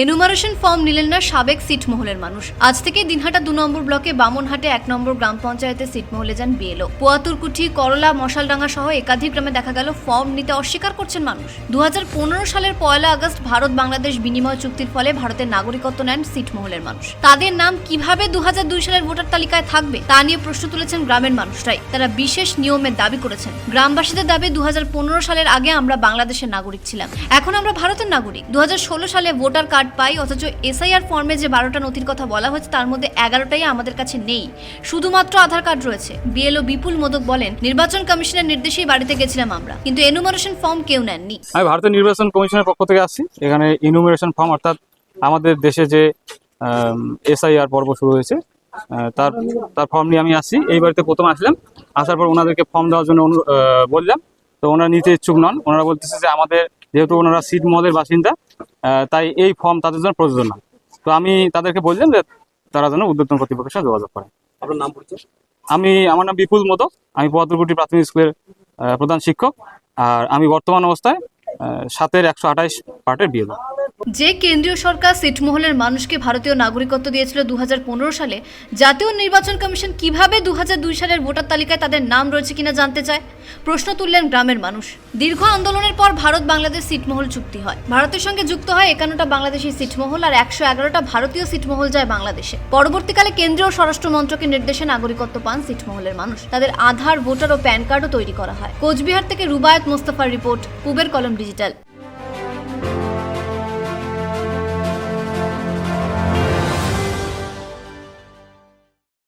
Enumeration form নিলেন না সাবেক সিটমহলের মানুষ। আজ থেকে দিনহাটা দু নম্বর ব্লকে বামনহাটে এক নম্বর গ্রাম পঞ্চায়েতে সিটমহলে যান বিএলও। পোয়াতুরকুঠি, করলা, মশালডাঙ্গা সহ একাধিক গ্রামে দেখা গেল ফর্ম নিতে অস্বীকার করছেন মানুষ। দুহাজার পনেরো সালের পয়লা আগস্ট ভারত বাংলাদেশ বিনিময় চুক্তির ফলে ভারতের নাগরিকত্ব নেন সিটমহলের মানুষ। তাদের নাম কীভাবে দু হাজার দুই সালের ভোটার তালিকায় থাকবে তা নিয়ে প্রশ্ন তুলেছেন গ্রামের মানুষরাই। তারা বিশেষ নিয়মের দাবি করেছেন। গ্রামবাসীদের দাবি দু হাজার পনেরো সালের আগে আমরা বাংলাদেশের নাগরিক ছিলাম। এখন আমরা ভারতের নাগরিক। দু হাজার ষোলো সালে ভোটার কার্ড পাই, অথচ এসআইআর ফর্মে যে বারোটা নথির কথা বলা হয়েছে, তার মধ্যে এগারোটাই আমাদের কাছে নেই। শুধুমাত্র আধার কার্ড রয়েছে। বিএলও বিপুল মোদক বলেন, নির্বাচন কমিশনের নির্দেশেই বাড়িতে গেছিলাম আমরা। কিন্তু এনুমারেশন ফর্ম কেউ নেননি। আমি ভারতের নির্বাচন কমিশনের পক্ষ থেকে আসছি। এখানে ইনুমিনেশন ফর্ম অর্থাৎ আমাদের দেশে যে এসআইআর পর্ব শুরু হয়েছে তার তার ফর্ম নিয়ে আমি আসছি। এই বাড়িতে প্রথম আসলাম। আসার পর ওনাদেরকে ফর্ম দেওয়ার জন্য বললাম। তো ওনারা নিতে ইচ্ছুক নন। ওনারা বলতেছে যে আমাদের যেহেতু ওনারা সিট মহলের বাসিন্দা তাই এই ফর্ম তাদের জন্য প্রযোজ্য না। তো আমি তাদেরকে বললাম যে তারা যেন উদ্যোতন কর্তৃপক্ষের সাথে যোগাযোগ করে। আপনার নাম পরিচয়? আমি আমার নাম বিপুল মতো। আমি পদ্মকুটি প্রাথমিক স্কুলের প্রধান শিক্ষক। আর আমি বর্তমান অবস্থায় সাতের একশো আঠাইশ পার্টের বিয়ে যে কেন্দ্রীয় সরকার সিটমহলের মানুষকে ভারতীয় নাগরিকত্ব দিয়েছিল দু হাজার পনেরো সালে, জাতীয় নির্বাচন কমিশন কীভাবে দু হাজার দুই সালের ভোটার তালিকায় তাদের নাম রয়েছে কিনা জানতে চায়? প্রশ্ন তুললেন গ্রামের মানুষ। দীর্ঘ আন্দোলনের পর ভারত বাংলাদেশ সিটমহল চুক্তি হয়। ভারতের সঙ্গে যুক্ত হয় একান্নটা বাংলাদেশি সিটমহল আর একশো এগারোটা ভারতীয় সিটমহল যায় বাংলাদেশে। পরবর্তীকালে কেন্দ্রীয় স্বরাষ্ট্র মন্ত্রকের নির্দেশে নাগরিকত্ব পান সিটমহলের মানুষ। তাদের আধার, ভোটার ও প্যান কার্ডও তৈরি করা হয়। কোচবিহার থেকে রুবায়ত মোস্তফার রিপোর্ট, কুবের কলম ডিজিটাল।